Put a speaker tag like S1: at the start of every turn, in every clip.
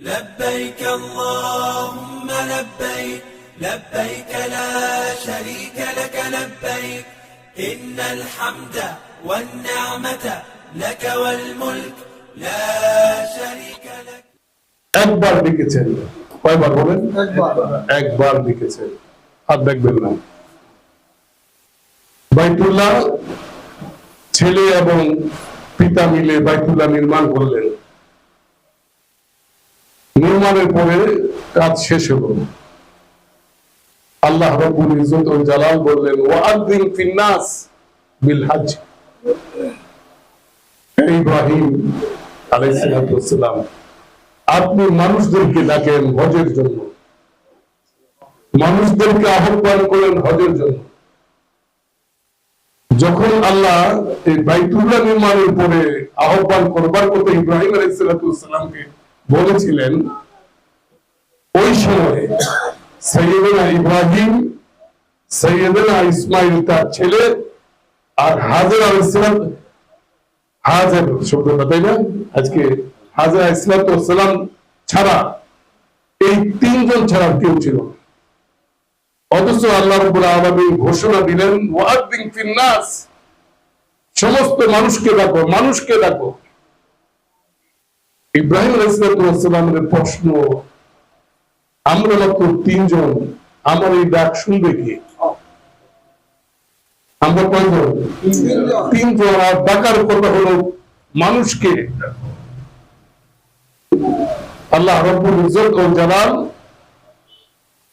S1: لبيك اللهم لبيك لبيك لا شريك لك لبيك إن الحمد والنعمة لك والملك لا شريك لك
S2: একবার ডেকেছেন কয়বার বলেন
S3: একবার।
S2: একবার ডেকেছেন আর দেখবেন না বাইতুল্লাহ ছেলে এবং পিতা মিলে বাইতুল্লাহ নির্মাণ করলেন নির্মাণের পরে কাজ শেষ হলো। আল্লাহ রব্বুল ইজ্জত ও জালাল বললেন ওয়াআযিন ফিন্নাস বিল হজ ইব্রাহিম আলাইহিস সালাতু ওয়াস সালাম আপনি মানুষদেরকে ডাকেন হজের জন্য। মানুষদেরকে আহ্বান করেন হজের জন্য। যখন আল্লাহ এই বাইতুল্লাহ নির্মাণের পরে আহ্বান করবার কথা ইব্রাহিম আলাইসালামকে বলেছিলেন, ওই সময় সৈয়দনা ইব্রাহিম সৈয়দনা ইসমাইল তার ছেলে আর হাজার আলাইসালাম হাজার শব্দটা তাই না? আজকে হাজার ইসলাম ছাড়া এই তিনজন ছাড়া কেউ ছিল। অথচ আল্লাহ রব্বুল আলামিন ঘোষণা দিলেন সমস্ত মানুষকে ডাকো মানুষকে ডাকো। ইব্রাহিম আলাইহিসসালামের প্রশ্ন আমরা মাত্র তিনজন আমার এই ডাক শুনবে কি? আমরা কয়জন? তিনজন। আর ডাকার কথা হলো মানুষকে। আল্লাহ রব্বুল ইজ্জত ও জালাল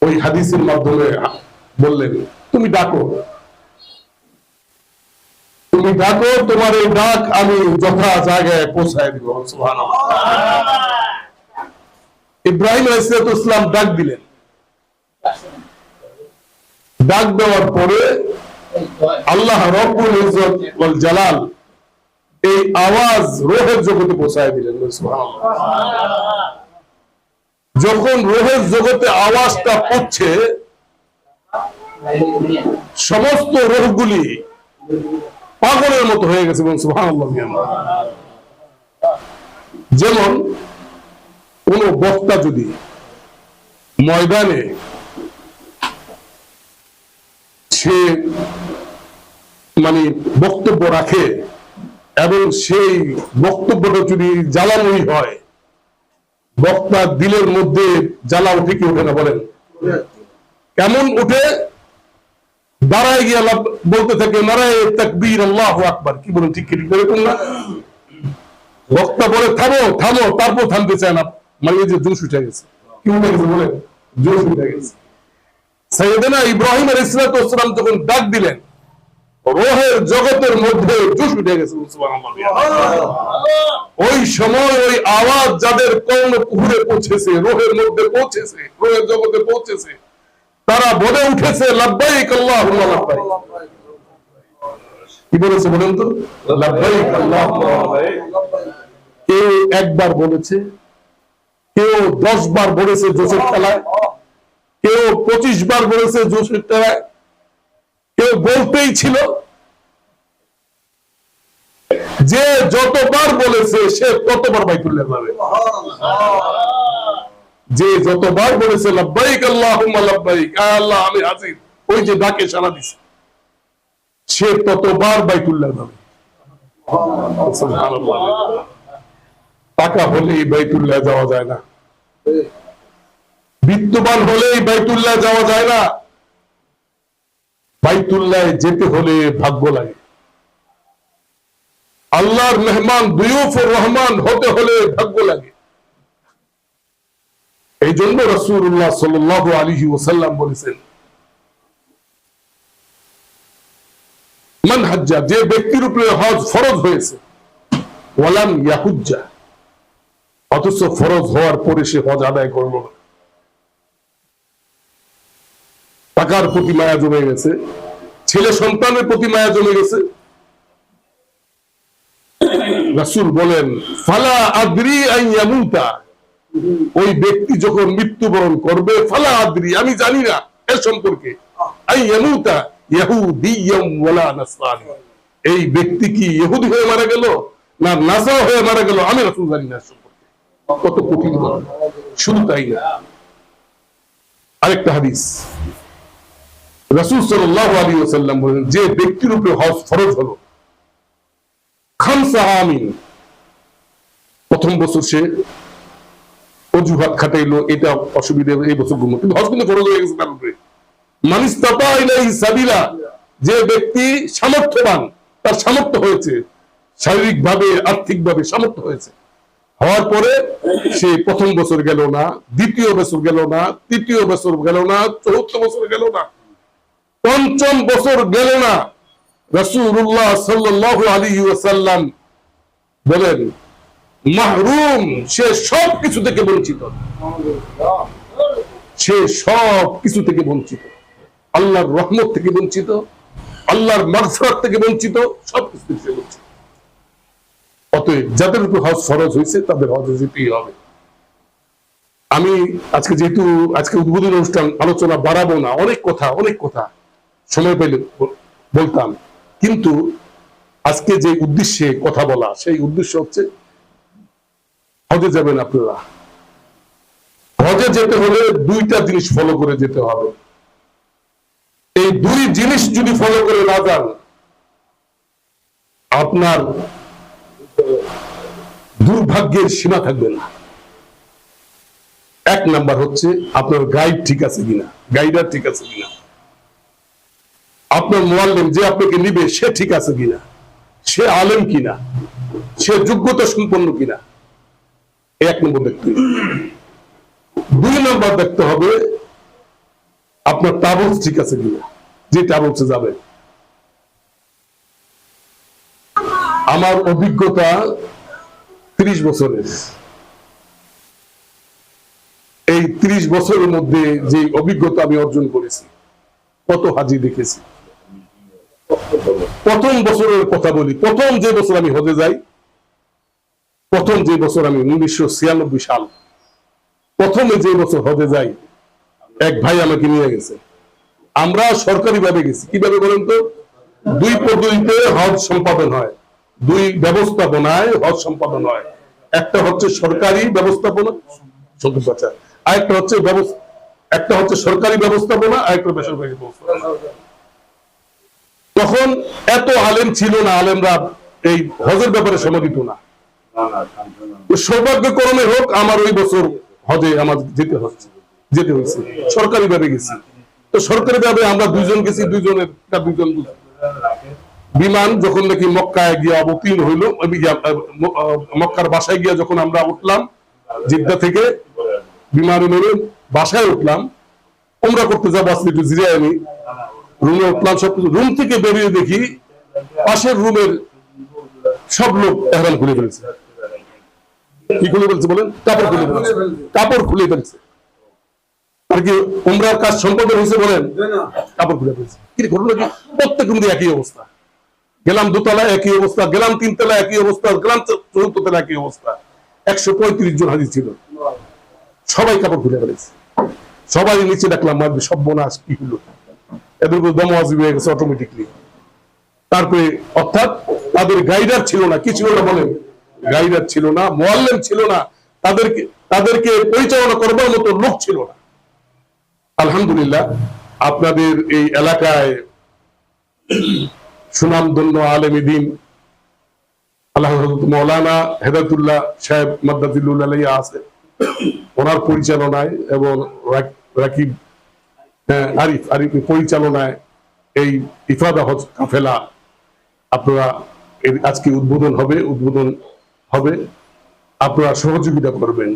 S2: ওই হাদিসের মাধ্যমে বললেন তুমি ডাকো। তুমি ডাকো তোমার এই ডাক আমি যথা জায়গায় পৌঁছায় দিব ইব্রাহিম ইসলাম ডাক দিলেন। ডাক দেওয়ার পরে আল্লাহ রব্বুল ইজ্জত ওয়াল জালাল এই আওয়াজ রোহের জগতে পৌঁছায় দিলেন যখন রোহের জগতে আওয়াজটা পড়ছে সমস্ত রোহগুলি পাগলের মতো হয়ে গেছে এবং সুবহানাল্লাহ যেমন কোন বক্তা যদি ময়দানে সে মানে বক্তব্য রাখে এবং সেই বক্তব্যটা যদি জ্বালানোই হয় বক্তার দিলের মধ্যে জ্বালা উঠে কি ওঠে না বলেন? কেমন উঠে? দাঁড়ায় গিয়ে আল্লাহ বলতে থাকে নারায় তাকবীর আল্লাহ আকবার। কি বলেন ঠিক ঠিক এরকম না? বক্তা বলে থামো থামো তারপর থামতে চায় না। মানে এই যে জোশ উঠে গেছে। কি উঠে গেছে বলেন? জোশ উঠে গেছে। সৈয়দনা ইব্রাহিম আলাইহিস সালাম যখন ডাক দিলেন রোহের জগতের মধ্যে জোশ উঠে গেছে। ওই সময় ওই আওয়াজ যাদের কর্ণ কুহুরে পৌঁছেছে রোহের মধ্যে পৌঁছেছে রোহের জগতে পৌঁছেছে তারা বলে উঠেছে, লাব্বাইক আল্লাহুম্মা লাব্বাইক। কি বলেছে বলেন তো? লাব্বাইক আল্লাহুম্মা লাব্বাইক। কেউ একবার বলেছে, কেউ দশ বার বলেছে জোসের খেলায় কেউ পঁচিশ বার বলেছে জোসের খেলায় কেউ বলতেই ছিল। যে যতবার বলেছে, সে ততবার বাইতুল্লাহ যে যতবার বলেছে আমি হাজির। ওই যে ডাকে সারা দিছে। সে ততবার বাইতুল্লাহ যাবে। টাকা হলেই বাইতুল্লাহ যাওয়া যায় না। বিত্তবান হলেই বাইতুল্লাহ যাওয়া যায় না। বাইতুল্লাহ যেতে হলে ভাগ্য লাগে। আল্লাহর মেহমান দুয়ুফুর রহমান হতে হলে ভাগ্য লাগে। এই জন্য রসুল্লাহ সাল আলী ওসাল্লাম বলেছেন, মান হাজ্জা, যে ব্যক্তির উপরে হজ ফরজ হয়েছে, ওয়ালাম ইয়াহুজ্জা, অথচ ফরজ হওয়ার পরে সে হজ আদায় করল না। টাকার প্রতি মায়া জমে গেছে, ছেলে সন্তানের প্রতি মায়া জমে গেছে। রাসূল বলেন, ফালা আদ্রি আন ইয়ামুতা। ওই ব্যক্তি যখন মৃত্যুবরণ করবে, ফালা আদ্রি, আমি জানি না এর সম্পর্কে। এই ব্যক্তি কি ইহুদি হয়ে মারা গেল না নাসা হয়ে মারা গেল? আমি রাসূল জানি না কত কঠিন শুধু তাই না। আরেকটা হাদিস। বলেন, যে ব্যক্তির উপরে হজ ফরজ হলো আমিন। প্রথম বছর সে অজুহাত খাটাইলো, এটা অসুবিধা এই বছর ঘুমো কিন্তু হজ কিন্তু ফরজ হয়ে গেছে, তার উপরে। মানিস সাবিলা, যে ব্যক্তি সামর্থ্যবান, তার সামর্থ্য হয়েছে। শারীরিক ভাবে আর্থিক ভাবে সামর্থ্য হয়েছে। হওয়ার পরে সে প্রথম বছর গেল না, দ্বিতীয় বছর গেল না, তৃতীয় বছর গেল না, চতুর্থ বছর গেল না, পঞ্চম বছর গেল না। রসুল্লাহ সাল্লাহ আলী ওয়াসাল্লাম বলেন মাহরুম, সে সব কিছু থেকে বঞ্চিত। সে সব কিছু থেকে বঞ্চিত। আল্লাহর রহমত থেকে বঞ্চিত, আল্লাহর মারফরাত থেকে বঞ্চিত সব কিছু থেকে বঞ্চিত। অতএব যাদের উপর হজ ফরজ হয়েছে, তাদের হজ যেতেই হবে। আমি আজকে যেহেতু, আজকে উদ্বোধন অনুষ্ঠান, আলোচনা বাড়াবো না, অনেক কথা অনেক কথা সময় পেলে বলতাম। কিন্তু আজকে যে উদ্দেশ্যে কথা বলা, সেই উদ্দেশ্য হচ্ছে হজে যাবেন আপনারা। হজে যেতে হলে দুইটা জিনিস ফলো করে যেতে হবে। এই দুই জিনিস যদি ফলো করে না যান, আপনার দুর্ভাগ্যের সীমা থাকবে না। এক নাম্বার হচ্ছে আপনার গাইড ঠিক আছে কিনা গাইডার ঠিক আছে কিনা। আপনার মোয়াল্লেম যে আপনাকে নিবে, সে ঠিক আছে কিনা, সে আলেম কিনা, সে যোগ্যতা সম্পন্ন কিনা। এক নম্বর দেখতে দুই নম্বর দেখতে হবে আপনার ট্রাভেলস ঠিক আছে কিনা যে ট্রাভেলসে যাবে। আমার অভিজ্ঞতা ত্রিশ বছরের। এই ত্রিশ বছরের মধ্যে যে অভিজ্ঞতা আমি অর্জন করেছি, কত হাজি দেখেছি। প্রথম বছরের কথা বলি, প্রথম যে বছর আমি হজে যাই প্রথম যে বছর আমি উনিশশো ছিয়ানব্বই সাল, প্রথমে যে বছর হজে যাই, এক ভাই আমাকে নিয়ে গেছে। আমরা সরকারি ভাবে গেছি। কীভাবে বলেন তো? দুই পদ্ধতিতে হজ সম্পাদন হয়। দুই ব্যবস্থাপনায় হজ সম্পাদন হয়। একটা হচ্ছে সরকারি ব্যবস্থাপনা আরেকটা হচ্ছে একটা হচ্ছে সরকারি ব্যবস্থাপনা, আরেকটা বেসরকারি ব্যবস্থাপনা। তখন এত আলেম ছিল না, আলেমরা এই হজের ব্যাপারে সমর্থিত না। সৌভাগ্যক্রমে হোক আমার ওই বছর হজে আমার যেতে হচ্ছে, যেতে হয়েছে। সরকারি ভাবে গেছি। তো সরকারি ভাবে আমরা দুইজন গেছি, দুইজনের দুজন। বিমান যখন নাকি মক্কায় গিয়ে অবতীর্ণ হইল মক্কার বাসায় গিয়ে যখন আমরা উঠলাম, জিদ্দা থেকে বিমানে মেরে বাসায় উঠলাম ওমরা করতে যাব আজকে একটু জিরে আমি। রুমে উঠলাম, সব রুম থেকে বেরিয়ে দেখি পাশের রুমের সব লোক এহরাম খুলে ফেলেছে। কি খুলে ফেলছে বলেন? কাপড় খুলে ফেলছে। কাপড় খুলে ফেলছে। আর কি উমরার কাজ সম্পন্ন হয়েছে বলেন? কাপড় খুলে ফেলছে। কি ঘটনা কি? প্রত্যেক রুম একই অবস্থা। গেলাম দোতলা একই অবস্থা গেলাম তিনতলা একই অবস্থা গেলাম চতুর্থ তলা একই অবস্থা। একশো পঁয়ত্রিশ জন হাজির ছিল। সবাই কাপড় খুলে ফেলেছে। সবাই নিচে ডাকলাম মারবে সব বোনাস কি হলো? এদের দম ওয়াজিব হয়ে গেছে অটোমেটিকলি তারপরে অর্থাৎ তাদের গাইডার ছিল না কি ছিল না বলেন? গাইডার ছিল না মোয়াল্লেম ছিল না তাদেরকে তাদেরকে পরিচালনা করবার মতো লোক ছিল না। আলহামদুলিল্লাহ আপনাদের এই এলাকায় সুনামধন্য আলেমী আল্লাহ মৌলানা হেদায়তুল্লাহ সাহেব আলাইয়া আছে। ওনার পরিচালনায় এবং রাক- রাকিব হ্যাঁ, আরিফ পরিচালনায় এই ইফাদা হজ কাফেলা। আপনারা আজকে উদ্বোধন হবে উদ্বোধন হবে। আপনারা সহযোগিতা করবেন।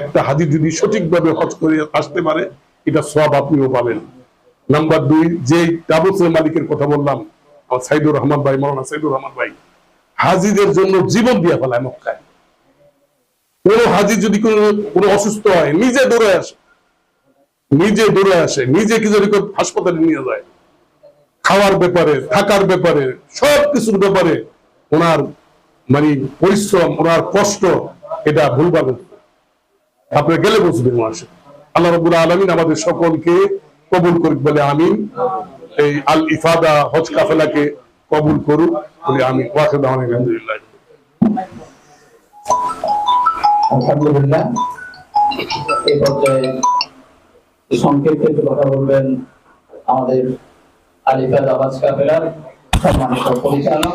S2: একটা হাজি যদি সঠিকভাবে হজ করে আসতে পারে, এটা সব আপনিও পাবেন। নাম্বার দুই যে ট্রাভেলসের মালিকের কথা বললাম সাইদুর রহমান ভাই, মৌলানা সাইদুর রহমান ভাই, হাজিদের জন্য জীবন দিয়ে ফেলায় মক্কায়। কোন হাজি যদি কোনো কোনো অসুস্থ হয়, নিজে দৌড়ে আসে। নিজে দৌড়ে আসে, নিজে কি যদি হাসপাতালে নিয়ে যায়। খাওয়ার ব্যাপারে, থাকার ব্যাপারে সব কিছুর ব্যাপারে ওনার মানে পরিশ্রম, ওনার কষ্ট, এটা ভুলবার আপনি গেলে বুঝবেন মাসে আল্লাহ রবুল আলমিন আমাদের সকলকে কবুল করুক বলে আমিন। এই আল ইফাদা, হজ কাফেলাকে কবুল করুক বলে আমি ওয়াকেদ আলহামদুলিল্লাহ।
S3: আলহামদুলিল্লাহ। এই পর্যায়ে সংক্ষেপে একটু কথা বলবেন আমাদের আলিফা দাবাজ কাফেলার সম্মানিত পরিচালক।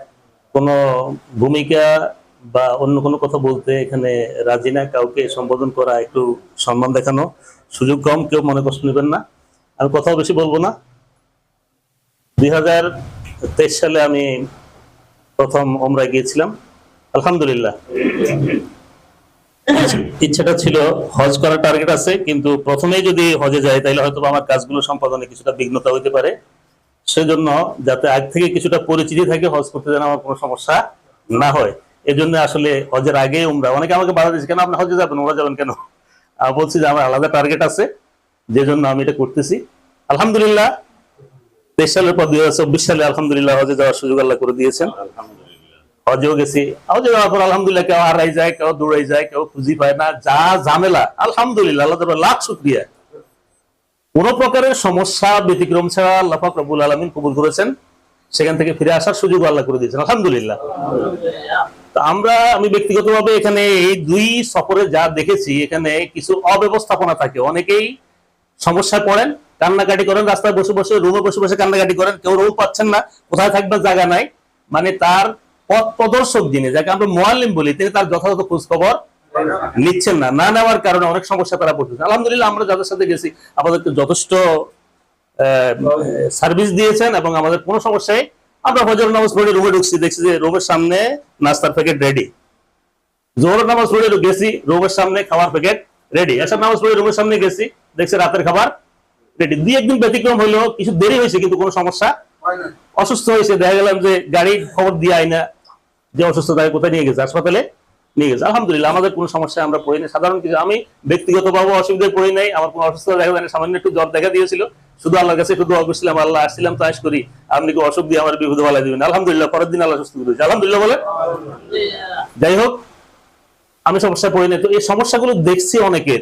S4: কোনো ভূমিকা বা অন্য কোনো কথা বলতে এখানে রাজি না, কাউকে সম্বোধন করা একটু সম্মান দেখানো সুযোগ কম, কেউ মনে কষ্ট নেবেন না। আমি কথাও বেশি বলব না। দুই হাজার তেইশ সালে আমি প্রথম ওমরা গিয়েছিলাম। আলহামদুলিল্লাহ। ইচ্ছাটা ছিল হজ করার টার্গেট আছে, কিন্তু প্রথমেই যদি হজে যায় তাহলে হয়তো আমার কাজগুলো সম্পাদনে কিছুটা বিঘ্নতা হইতে পারে। সেজন্য যাতে আগ থেকে কিছুটা পরিচিতি থাকে হজ করতে যেন আমার কোনো সমস্যা না হয়। এই জন্য আসলে হজের আগে উমরা অনেকে আমাকে বাধা দিচ্ছে কেন আপনি হজে যাবেন? ওমরা যাবেন কেন? বলছি যে আমার আলাদা টার্গেট আছে যে জন্য আমি এটা করতেছি। আলহামদুলিল্লাহ তেইশ সালের পর দুই হাজার চব্বিশ সালে আলহামদুলিল্লাহ হজে যাওয়ার সুযোগ আল্লাহ করে দিয়েছেন। হজেও গেছি হজে যাওয়ার পর আলহামদুলিল্লাহ কেউ হারাই যায় কেউ দৌড়াই যায় কেউ খুঁজি পায় না যা ঝামেলা আলহামদুলিল্লাহ আল্লাহ লাখ শুক্রিয়া। কোন প্রকারের সমস্যা ব্যতিক্রম ছাড়া আল্লাহ পাক রব্বুল আলামিন কবুল করেছেন, সেখান থেকে ফিরে আসার সুযোগ আল্লাহ করে দিয়েছেন, আলহামদুলিল্লাহ। আমরা, আমি ব্যক্তিগতভাবে এখানে এই দুই সফরে যা দেখেছি, এখানে কিছু অব্যবস্থাপনা থাকে। অনেকেই সমস্যায় পড়েন, কান্নাকাটি করেন, রাস্তায় বসে বসে, রুমে বসে বসে কান্নাকাটি করেন, কেউ রুম পাচ্ছেন না, কোথায় থাকবে জায়গা নাই। মানে তার পথ প্রদর্শক যিনি, যাকে আমরা মোয়াল্লিম বলি, তিনি তার যথাযথ খোঁজ খবর নিচ্ছেন না না নেওয়ার কারণে অনেক সমস্যা তারা পড়তেছে আলহামদুলিল্লাহ আমরা যাদের সাথে গেছি আমাদেরকে যথেষ্ট সার্ভিস দিয়েছেন এবং আমাদের কোনো সমস্যায় আমরা হজর নামাজ পড়ে রুমে ঢুকছি দেখছি যে রুমের সামনে নাস্তার প্যাকেট রেডি জোহর নামাজ পড়ে গেছি রুমের সামনে খাবার প্যাকেট রেডি এসব নামাজ পড়ে রুমের সামনে গেছি দেখছি রাতের খাবার রেডি দুই একদিন ব্যতিক্রম হলো কিছু দেরি হয়েছে কিন্তু কোনো সমস্যা অসুস্থ হয়েছে দেখা গেলাম যে গাড়ি খবর দিয়ে আয় না যে অসুস্থ তাকে কোথায় নিয়ে গেছে? হাসপাতালে নিয়ে গেছে। আলহামদুলিল্লাহ, আমাদের কোনো সমস্যা আমরা পড়ি না সাধারণ কিছু, আমি ব্যক্তিগত ভাবে অসুবিধায় পড়ি নাই আমার কোনো অসুস্থতা দেখা যায় সামান্য একটু জ্বর দেখা দিয়েছিল। শুধু আল্লাহর কাছে একটু দোয়া করছিলাম, আল্লাহ আসছিলাম তো করি। আপনি কি অসুখ দিয়ে আমার বিপদে বলা দিবেন। আলহামদুলিল্লাহ, পরের দিন আল্লাহ সুস্থ করেছে। আলহামদুলিল্লাহ বলে যাই হোক, আমি সমস্যায় পড়ি নাই তো এই সমস্যাগুলো দেখছি অনেকের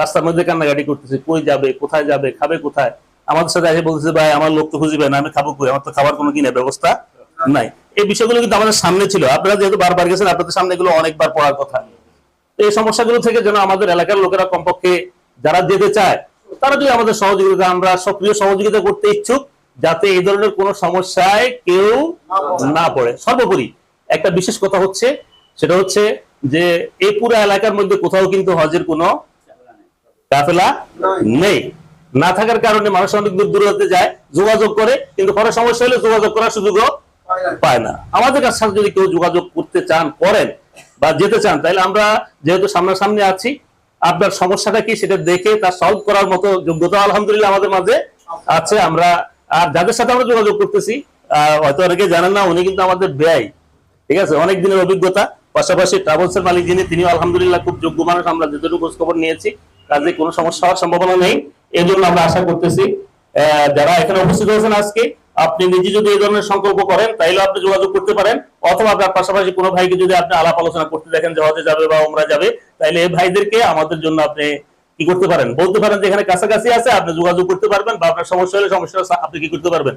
S4: রাস্তার মধ্যে কান্নাকাটি করতেছে, কই যাবে, কোথায় যাবে, খাবে কোথায়? আমাদের সাথে এসে বলতেছে, ভাই, আমার লোক তো খুঁজবে না, আমি খাব কই? আমার তো খাবার কোনো কিনা ব্যবস্থা নাই। এই বিষয়গুলো কিন্তু আমাদের সামনে ছিল। আপনারা যেহেতু বারবার গেছেন, আপনাদের সামনে এগুলো অনেকবার পড়ার কথা। এই সমস্যাগুলো থেকে যেন আমাদের এলাকার লোকেরা কমপক্ষে যারা যেতে চায়, তারা যদি আমাদের সহযোগিতা, আমরা সক্রিয় সহযোগিতা করতে ইচ্ছুক, যাতে এই ধরনের কোনো সমস্যায় কেউ না পড়ে। সর্বোপরি একটা বিশেষ কথা হচ্ছে, সেটা হচ্ছে যে এই পুরো এলাকার মধ্যে কোথাও কিন্তু হজের কোনো কাফেলা নেই। না থাকার কারণে মানুষ অনেক দূর দূরান্তে যায়, যোগাযোগ করে, কিন্তু পরে সমস্যা হলে যোগাযোগ করার সুযোগও পায় না। আমাদের কাছে যদি কেউ যোগাযোগ করতে চান, করেন বা যেতে চান, তাহলে আমরা যেহেতু সামনাসামনি আছি, আপনার সমস্যাটা কি সেটা দেখে তা সলভ করার মতো যোগ্যতা আলহামদুলিল্লাহ আমাদের মাঝে আছে। আমরা, আর যাদের সাথে আমরা যোগাযোগ করতেছি হয়তো অনেকে জানেন না, উনি কিন্তু আমাদের ব্যয়। ঠিক আছে? অনেক দিনের অভিজ্ঞতা। পাশাপাশি ট্রাভেলস এর মালিক যিনি তিনি আলহামদুলিল্লাহ খুব যোগ্য মানুষ। আমরা খোঁজ খবর নিয়েছি, কাজে কোনো সমস্যা হওয়ার সম্ভাবনা নেই। এই জন্য আমরা আশা করতেছি যারা এখানে উপস্থিত হয়েছেন আজকে আপনি নিজে যদি এই ধরনের সংকল্প করেন তাইলে আপনি যোগাযোগ করতে পারেন। অথবা আপনার পাশাপাশি কোনো ভাইকে যদি আপনি আলাপ আলোচনা করতে দেখেন যে হজে যাবে বা উমরা যাবে তাইলে এই ভাইদেরকে আমাদের জন্য আপনি কি করতে পারেন? বলতে পারেন যে এখানে কাছাকাছি আছে আপনি যোগাযোগ করতে পারবেন বা আপনার সমস্যা হলে সমস্যা আপনি কি করতে পারবেন?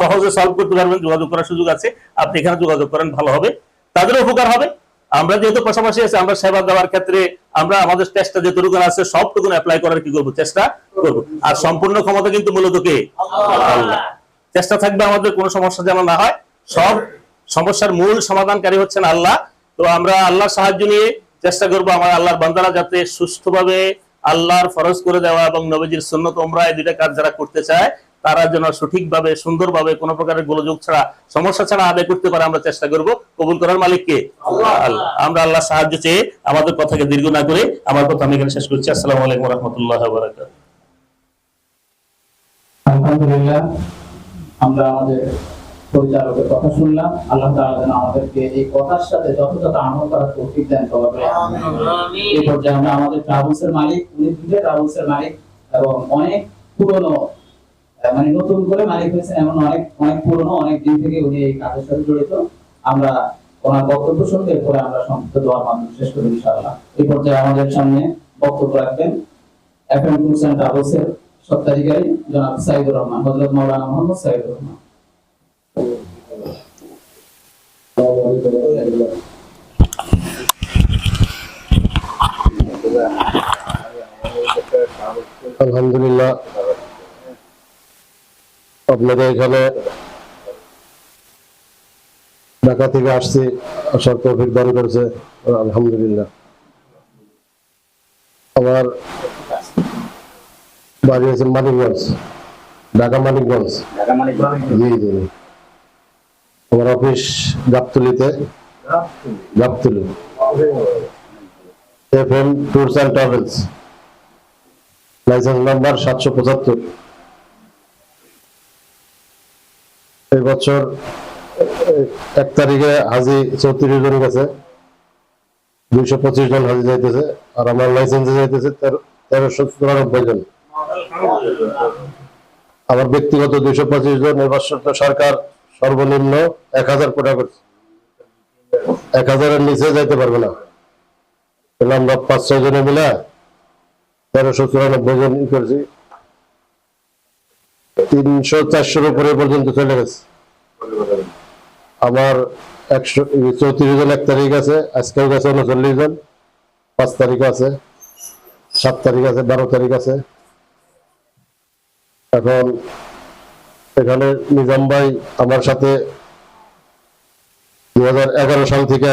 S4: সহজে সলভ করতে পারবেন যোগাযোগ করার সুযোগ আছে। আপনি এখানে যোগাযোগ করেন ভালো হবে। তাদেরও উপকার হবে। আমরা যেহেতু পাশাপাশি আছি আমরা সেবা দেওয়ার ক্ষেত্রে আমরা আমাদের চেষ্টা যেটুকু আছে সবটুকু অ্যাপ্লাই করার কি করব? চেষ্টা করব। আর সম্পূর্ণ ক্ষমতা কিন্তু মূলত কে? আল্লাহ। চেষ্টা থাকবে আমাদের, কোনো সমস্যা যেন না হয়। সব সমস্যার মূল সমাধানকারী হচ্ছেন আল্লাহ। তো আমরা আল্লাহর সাহায্য নিয়ে চেষ্টা করব আমার আল্লাহর বান্দারা যাতে সুস্থভাবে আল্লাহর ফরজ করে দেওয়া এবং নবীজির সুন্নত ওমরা এই দুইটা কাজ যারা করতে চায়, তারা যেন সঠিকভাবে, সুন্দরভাবে কোনো প্রকারের গোলযোগ ছাড়া, সমস্যা ছাড়া আদায় করতে পারে আমরা চেষ্টা করব। কবুল করার মালিক কে? আল্লাহ। আমরা আল্লাহ সাহায্য চেয়ে আমাদের কথাকে দীর্ঘ না করে আমার কথা আমি এখানে শেষ করছি। আসসালামু আলাইকুম রহমতুল্লাহ
S3: আলহামদুলিল্লাহ। আমরা আমাদের পরিচালকের কথা শুনলাম। আল্লাহ তাআলা যেন আমাদেরকে এই কথার সাথে যথাযথ আমল করার তৌফিক দেন এই পর্যায়ে আমরা আমাদের ট্রাভেলসের মালিক উনি দুটো ট্রাভেলসের মালিক এবং অনেক পুরনো মানে নতুন করে মালিক হয়েছেন এমন অনেক অনেক পুরনো অনেক দিন থেকে উনি এই কাজের সাথে জড়িত। আমরা ওনার বক্তব্য শুনতে এরপরে আমরা সংক্ষিপ্ত দোয়ার মাধ্যমে শেষ করি ইনশাআল্লাহ। এই পর্যায়ে আমাদের সামনে বক্তব্য রাখবেন। এফএম টুরস অ্যান্ড ট্রাভেলসের সত্ত্বাধিকারী জনাব সাইদুর রহমান, হযরত মাওলানা মোহাম্মদ সাইদুর রহমান।
S5: আলহামদুলিল্লাহ। আপনাদের এখানে ঢাকা থেকে আসছি, আসার তৌফিক দান করেছে, আলহামদুলিল্লাহ। আমার বাড়ি মানিকগঞ্জ ঢাকা মানিকগঞ্জ। জি জি। আমার office গাবতলিতে। Gabtoli. F M tours and travels. License number সাতশো পঁচাত্তর। এই বছর এক তারিখে হাজি চৌত্রিশ জন গেছে। দুইশো পঁচিশ জন হাজি যাইতেছে। আর আমার লাইসেন্সে যাইতেছে তেরো তেরোশো চুরানব্বই জন। আমার ব্যক্তিগত দুইশো পঁচিশ জন এবছর সরকার সর্বনিম্ন এক হাজার কোটা করছে। এক হাজারের নিচে যাইতে পারবে না। আমরা পাঁচ, ছয় জনে মিলে তেরোশো চুরানব্বই জন করেছি। তিনশো চারশোর উপরে পর্যন্ত চলে গেছে। আমার একশো, চৌত্রিশ জন এক তারিখ আছে, আজকেও গেছে উনচল্লিশ জন। পাঁচ তারিখ আছে, সাত তারিখ আছে, বারো তারিখ আছে। এখন এখানে নিজাম ভাই আমার সাথে দু হাজার এগারো সাল থেকে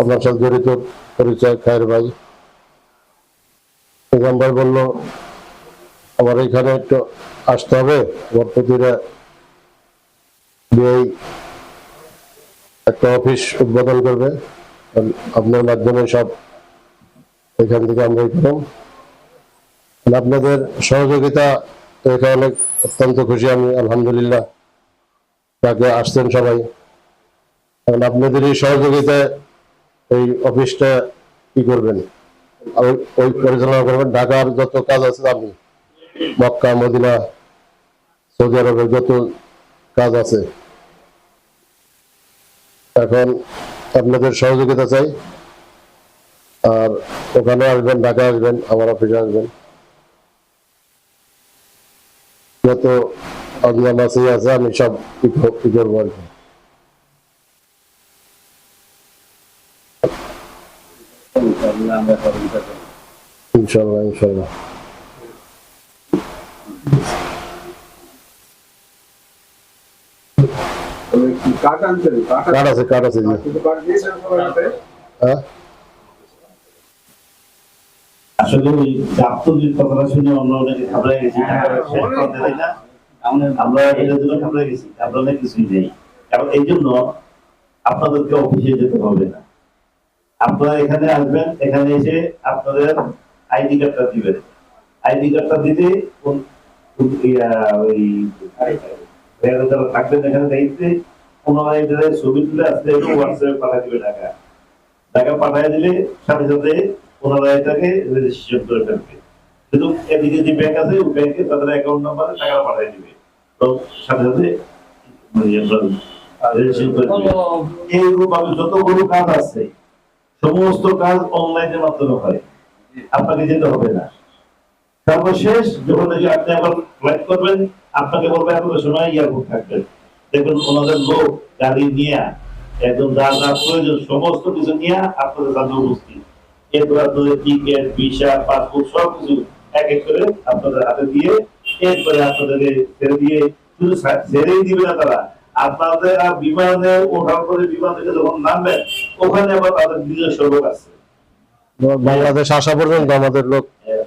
S5: আপনার সাথে জড়িত পরিচয় খায়ের ভাই। নিজাম ভাই বলল, আমার এখানে একটু আসতে হবে। আমার প্রতিটা একটা অফিস উদ্বোধন করবে। আপনার মাধ্যমে সব এখান থেকে আমরা আর আপনাদের সহযোগিতা এখানে অনেক অত্যন্ত খুশি আমি, আলহামদুলিল্লাহ। তাকে আসছেন সবাই। কারণ আপনাদের এই সহযোগিতায় এই অফিসটা কি করবেন? ওই পরিচালনা করবেন ঢাকার যত কাজ আছে আপনি মক্কা, মদিনা, সৌদি আরবের যত কাজ আছে। এখন আপনাদের সহযোগিতা চাই। আর ওখানে আসবেন ঢাকা আসবেন, আমার অফিসে আসবেন। যত অজ্ঞান আছে আছে আমি সব ই করব আর কি ইনশাল্লাহ ইনশাল্লাহ। কার্ড আছে কার্ড আছে
S6: হাতে?
S5: হ্যাঁ?
S7: আসলে ওই গাবতলির কথাটা শুনে আমরা অনেকে ঘাবড়ে গেছি শেষ করতে দেয় না। আমরা এটার জন্য ঘাবড়ে গেছি ঘাবড়ালে কিছুই নেই। কারণ এই জন্য আপনাদেরকে অফিসে যেতে হবে না। আপনারা এখানে আসবেন এখানে এসে আপনাদের আইডি কার্ডটা দিবেন। আইডি কার্ডটা দিতে ওই যারা থাকবেন এখানে এটারে ছবি তুলে আসলে হোয়াটসঅ্যাপে পাঠিয়ে দিবে টাকা টাকা পাঠিয়ে দিলে সাথে সাথে এটাকে রেজিস্ট্রেশন করে ফেলবে। এদিকে যে ব্যাংক আছে, ওই ব্যাংকে তাদের অ্যাকাউন্ট নাম্বারে টাকা দিবে। তো সাথে সাথে এইরকম ভাবে যতগুলো কাজ আছে, সমস্ত কাজ অনলাইনের মাধ্যমে হয়। আপনাকে যেতে হবে না। তারপর শেষ যখন আপনি আবার ফ্লাইট করবেন, আপনাকে বলবে এত সময় এয়ারপোর্ট থাকবেন। দেখবেন ওনাদের লোক গাড়ি নিয়ে, একদম যা যা প্রয়োজন, সমস্ত কিছু নিয়ে আপনাদের সামনে উপস্থিত। এরপর আপনাদের টিকিট ভিসা পাসপোর্ট সব কিছু এক এক করে আপনাদের হাতে দিয়ে এরপরে আপনাদেরকে ছেড়ে দিয়ে শুধু ছেড়েই দিবে না তারা। আপনাদের আর বিমানে ওঠার পরে বিমান থেকে যখন নামবেন ওখানে আবার তাদের নিজস্ব লোক আছে।
S5: বাংলাদেশ আসা পর্যন্ত আমাদের লোক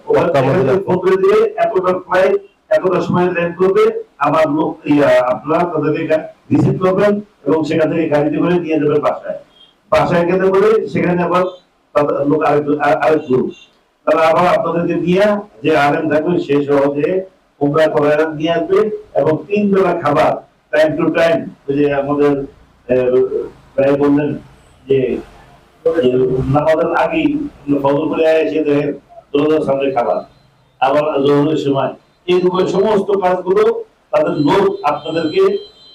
S7: ওখানে
S5: মক্কা, মদিনা।
S7: ফোন করে দিয়ে এতটা ফ্লাইট এতটা সময় ল্যান্ড করবে আমার লোক আপনারা তাদেরকে রিসিভ করবেন এবং সেখান থেকে গাড়িতে করে নিয়ে যাবেন বাসায়। বাসায় গেলে পরে সেখানে আবার লোক আরেক আর- আরেক গ্রুপ আবার আপনাদেরকে নিয়ে যে সে সহজে উমরা নিয়ে আসবে এবং তিন বেলা খাবার টাইম টু টাইম যে আমাদের বললেন যে ফজর করে এসে দেখেন সামনে খাবার। আবার জরুরি সময়। এইরকম সমস্ত কাজগুলো তাদের লোক আপনাদেরকে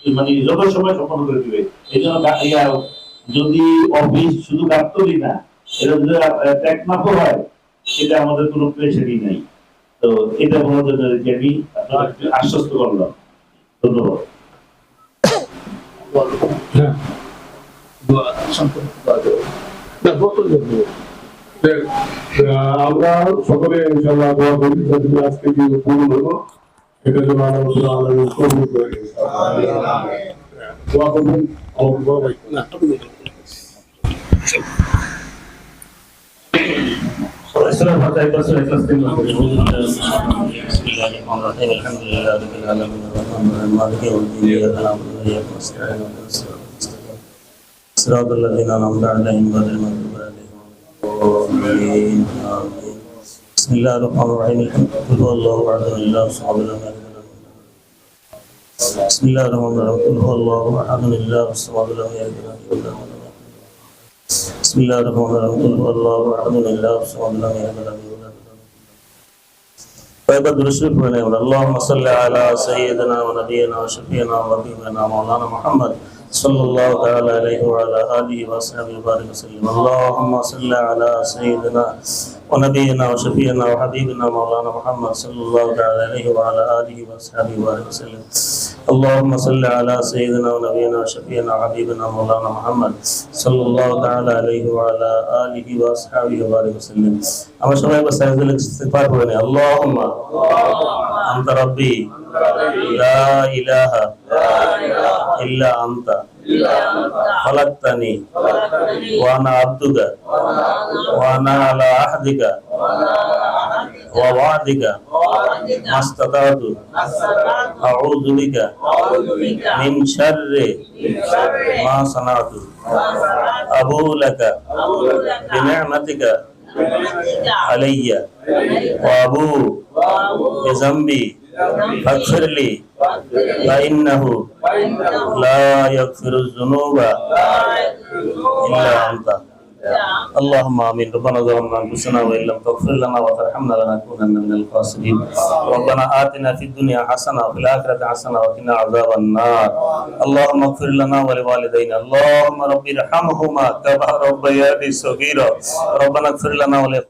S7: মানে যত সময় সম্পন্ন করে দিবে। এই জন্য যদি অফিস শুধু গাবতলি না এটা যদি টেকনাফও হয় এটা আমাদের কোনো প্রেশারই নাই। তো এটা বলার জন্য আমি আপনাদেরকে আশ্বস্ত করলাম। ধন্যবাদ।
S2: যে, আমরা সকলে ইনশাআল্লাহ দোয়া করি যদি আজকে যে পূর্ণ হলো এটা যেন আল্লাহ কবুল করে দোয়া করবেন। আমার বড় ভাই না
S4: السلام عليكم ورحمة الله الحمد لله رب العالمين الرحمن الرحيم مالك يوم الدين إياك نعبد وإياك نستعين صراط الذين أنعمت عليهم غير المغضوب عليهم بسم الله الرحمن الرحيم. الحمد هو الله أحد الله ولم يولد بسم الله الرحمن الرحيم قل هو الله أحد الله الصمد لم يلد ولم يولد بسم الله الرحمن الرحيم. قل الله أحد الله الصمد لم يلد ولم يولد فيبقى الرسول اللهم صل على سيدنا ونبينا وشفينا وحبيبنا مولانا محمد صلى الله تعالى عليه وعلى آله وأصحابه وبارك وسلم. اللهم صل على سيدنا ونبينا وشفينا وحبيبنا مولانا محمد صلى الله تعالى عليه وعلى اله واصحابه وبارك وسلم اللهم صل على سيدنا ونبينا وشفينا وحبيبنا مولانا محمد صلى الله تعالى عليه وعلى اله واصحابه وبارك وسلم আমার সবাই বাস সাইজুল ইস্তিগফার করে নে আল্লাহুম্মা আনতা রাব্বি লা ইলাহা ইল্লা আনতা خلقتني وانا عبدك وانا على عهدك ووعدك ما استطعت اعوذ بك من شر ما صنعت ابو لك بنعمتك علي وابو بذنبي فاغفر لي فانه لا يغفر الذنوب الا انت اللهم امين ربنا ظلمنا انفسنا وان لم تغفر لنا وترحمنا لنكونن من الخاسرين ربنا اتنا في الدنيا حسنه وفي الاخره حسنه وقنا عذاب النار اللهم اغفر لنا ولوالدينا اللهم رب ارحمهما كما ربياني صغيرا ربنا اغفر لنا ولإخواننا